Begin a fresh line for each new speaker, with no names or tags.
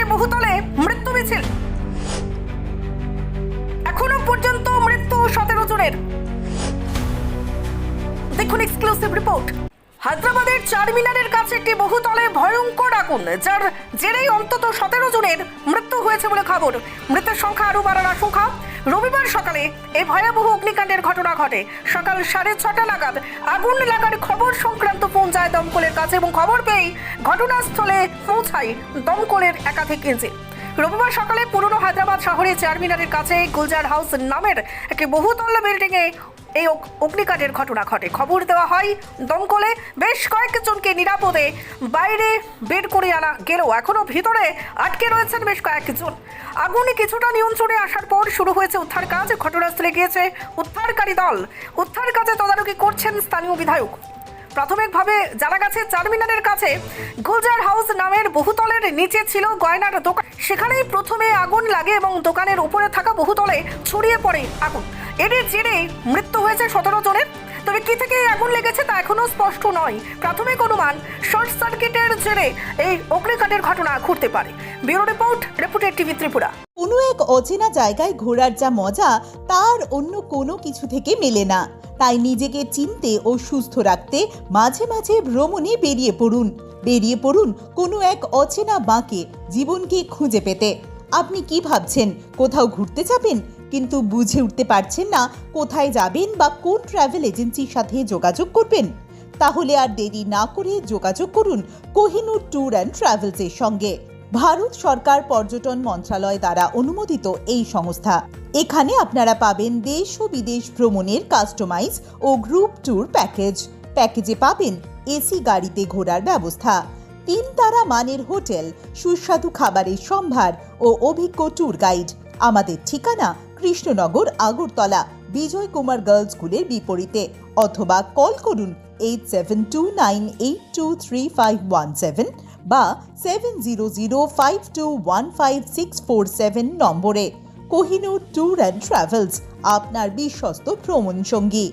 চলছে বহুতলে মৃত্যু মিছিল। এখনও পর্যন্ত মৃত্যু সতেরো জনের। দেখুন এক্সক্লুসিভ রিপোর্ট হায়দ্রাবাদের চারমিনারের কাছে একটি বহুতলে ভয়ঙ্কর আগুন, যার জেরেই অন্তত সতেরো জনের মৃত্যু হয়েছে বলে খবর। মৃতের সংখ্যা আরও বাড়ার আশঙ্কা। রবিবার সকালে এই ভয়াবহ অগ্নিকাণ্ডের ঘটনা ঘটে। সকাল সাড়ে ছটা নাগাদ আগুন লাগার খবর সংক্রান্ত ফোন যায় দমকলের কাছে এবং খবর পেয়েই ঘটনাস্থলে পৌঁছায় দমকলের একাধিক ইঞ্জিন। রবিবার সকালে পুরনো হায়দ্রাবাদ শহরে চারমিনারের কাছে গুলজার হাউস নামের একটি বহুতল বিল্ডিং এ এই অগ- অগ্নিকাণ্ডের ঘটনা ঘটে। খবর দেওয়া হয় দমকলে বেশ কয়েকজনকে নিরাপদে বাইরে বের করে আনা গেলেও এখনও ভিতরে আটকে রয়েছেন বেশ কয়েকজন। আগুনে কিছুটা নিয়ন্ত্রণে আসার পর শুরু হয়েছে উদ্ধার কাজ। ঘটনাস্থলে গিয়েছে উদ্ধারকারী দল। উদ্ধার কাজে তদারকি করছেন স্থানীয় বিধায়ক। প্রাথমিকভাবে জানা গেছে, চারমিনারের কাছে গুলজার হাউস নামের বহুতলের নিচে ছিল গয়নার দোকান। সেখানেই প্রথমে আগুন লাগে এবং দোকানের উপরে থাকা বহুতলে ছড়িয়ে পড়ে আগুন। এর জেরে মৃত্যু হয়েছে সতেরো জনের। তবে কি থেকে আগুন লেগেছে তা এখনও স্পষ্ট নয়। প্রাথমিক অনুমান, শর্ট সার্কিটের জেরে এই অগ্নিকাণ্ডের ঘটনা ঘটতে পারে। ব্যুরো রিপোর্ট রিপোর্টের টিভি ত্রিপুরা।
কোনো এক অচেনা জায়গায় ঘোরার যা মজা, তার অন্য কোনো কিছু থেকে মেলে না। তাই নিজেকে চিনতে ও সুস্থ রাখতে মাঝে মাঝে ভ্রমণে বেরিয়ে পড়ুন। বেরিয়ে পড়ুন কোনো এক অচেনা বাঁকে জীবনকে খুঁজে পেতে। আপনি কি ভাবছেন, কোথাও ঘুরতে যাবেন? কিন্তু বুঝে উঠতে পারছেন না কোথায় যাবেন বা কোন ট্রাভেল এজেন্সির সাথে যোগাযোগ করবেন। তাহলে আর দেরি না করে যোগাযোগ করুন কোহিনুর ট্যুর অ্যান্ড ট্রাভেলসের সঙ্গে। ভারত সরকার পর্যটন মন্ত্রণালয় দ্বারা অনুমোদিত এই সংস্থা। এখানে আপনারা পাবেন দেশ ও বিদেশ ভ্রমণের কাস্টমাইজ ও গ্রুপ ট্যুর প্যাকেজ প্যাকেজে পাবেন এসি গাড়িতে ঘোরার ব্যবস্থা। তিন তারা মানের হোটেল, সুস্বাদু খাবারের সম্ভার ও অভিজ্ঞ ট্যুর গাইড আমাদের ঠিকানা কৃষ্ণনগর, আগরতলা, বিজয় কুমার গার্লস স্কুলের বিপরীতে অথবা কল করুন eight seven two nine eight two three five one seven বা seven zero zero five two one five six four seven নম্বরে কোহিনুর ট্যুর অ্যান্ড ট্রাভেলস, আপনার বিশ্বস্ত ভ্রমণ সঙ্গী